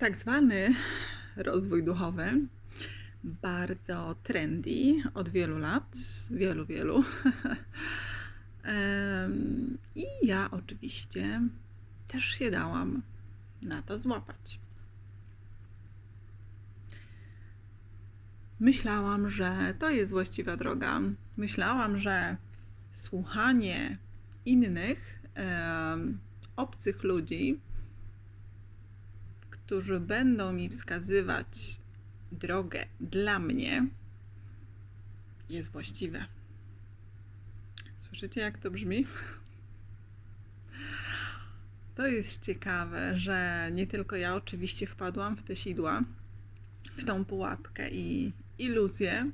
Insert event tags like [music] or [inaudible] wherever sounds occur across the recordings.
tak zwany rozwój duchowy, bardzo trendy od wielu lat, wielu, wielu. [laughs] I ja oczywiście też się dałam na to złapać. Myślałam, że to jest właściwa droga. Myślałam, że słuchanie innych, obcych ludzi, którzy będą mi wskazywać drogę dla mnie, jest właściwe. Słyszycie, jak to brzmi? To jest ciekawe, że nie tylko ja oczywiście wpadłam w te sidła, w tą pułapkę i iluzję,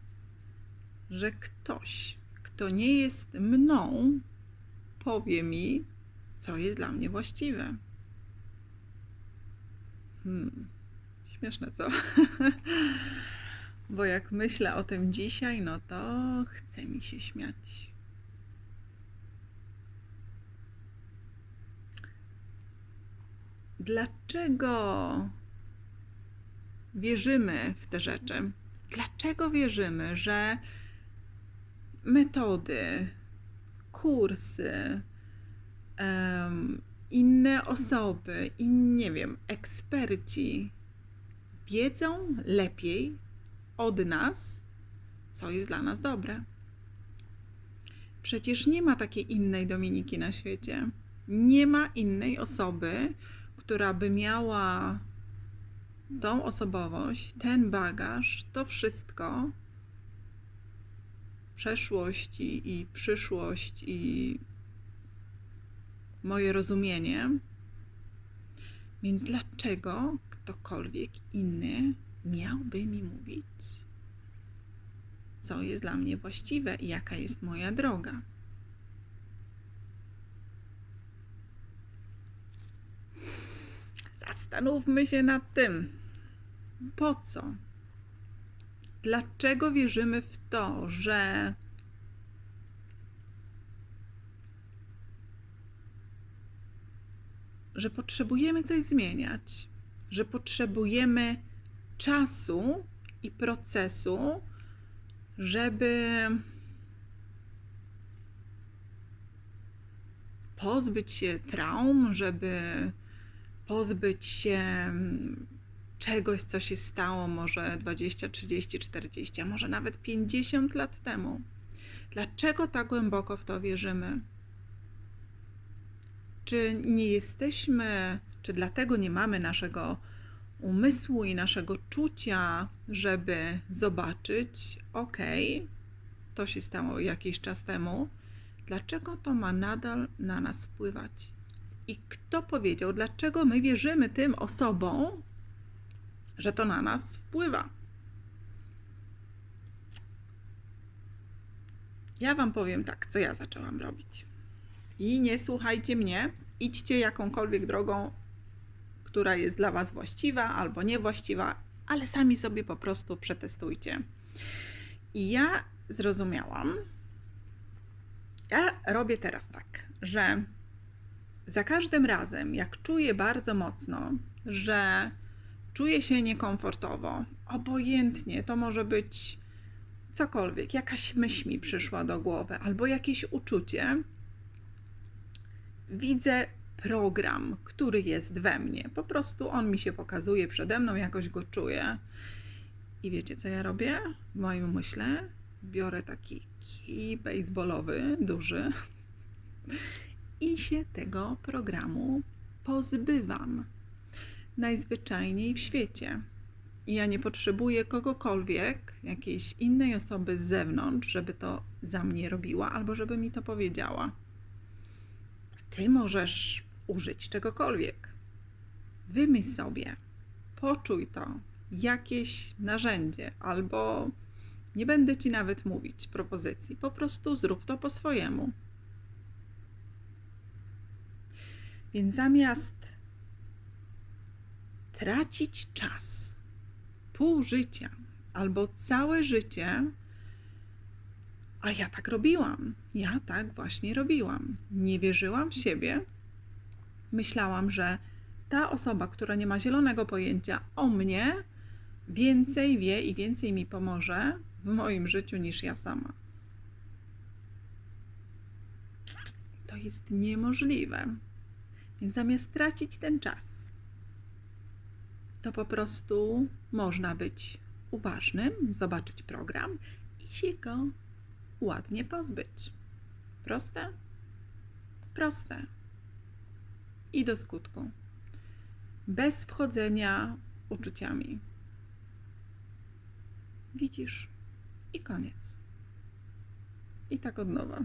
że ktoś, kto nie jest mną, powie mi, co jest dla mnie właściwe. Hmm, śmieszne, co? Bo jak myślę o tym dzisiaj, no to chce mi się śmiać. Dlaczego wierzymy w te rzeczy? Dlaczego wierzymy, że metody, kursy, em, inne osoby, i nie wiem, eksperci wiedzą lepiej od nas, co jest dla nas dobre? Przecież nie ma takiej innej Dominiki na świecie. Nie ma innej osoby, która by miała tą osobowość, ten bagaż, to wszystko, przeszłość i, i przyszłość i moje rozumienie. Więc dlaczego ktokolwiek inny miałby mi mówić, co jest dla mnie właściwe i jaka jest moja droga? Zastanówmy się nad tym. Po co? Dlaczego wierzymy w to, że że potrzebujemy coś zmieniać, że potrzebujemy czasu i procesu, żeby pozbyć się traum, żeby pozbyć się mm, czegoś, co się stało może 20, 30, 40, a może nawet 50 lat temu. Dlaczego tak głęboko w to wierzymy? Czy nie jesteśmy, czy dlatego nie mamy naszego umysłu i naszego czucia, żeby zobaczyć, ok, to się stało jakiś czas temu, dlaczego to ma nadal na nas wpływać? I kto powiedział, dlaczego my wierzymy tym osobom, że to na nas wpływa? Ja Wam powiem tak, co ja zaczęłam robić. I nie słuchajcie mnie, idźcie jakąkolwiek drogą, która jest dla Was właściwa albo niewłaściwa, ale sami sobie po prostu przetestujcie. I ja zrozumiałam, ja robię teraz tak, że za każdym razem, jak czuję bardzo mocno, że czuję się niekomfortowo, obojętnie, to może być cokolwiek, jakaś myśl mi przyszła do głowy, albo jakieś uczucie, widzę program, który jest we mnie. Po prostu on mi się pokazuje przede mną, jakoś go czuję. I wiecie, co ja robię? W moim umyśle biorę taki kij baseballowy, duży i się tego programu pozbywam. Najzwyczajniej w świecie. Ja nie potrzebuję kogokolwiek, jakiejś innej osoby z zewnątrz, żeby to za mnie robiła albo żeby mi to powiedziała. Ty możesz użyć czegokolwiek. Wymyśl sobie, poczuj to, jakieś narzędzie, albo nie będę ci nawet mówić propozycji, po prostu zrób to po swojemu. Więc zamiast tracić czas, pół życia albo całe życie, a ja tak robiłam, ja tak właśnie robiłam. Nie wierzyłam w siebie, myślałam, że ta osoba, która nie ma zielonego pojęcia o mnie, więcej wie i więcej mi pomoże w moim życiu niż ja sama. To jest niemożliwe. Więc zamiast tracić ten czas, to po prostu można być uważnym, zobaczyć program i się go ładnie pozbyć. Proste? Proste. I do skutku. Bez wchodzenia uczuciami. Widzisz? I koniec. I tak od nowa.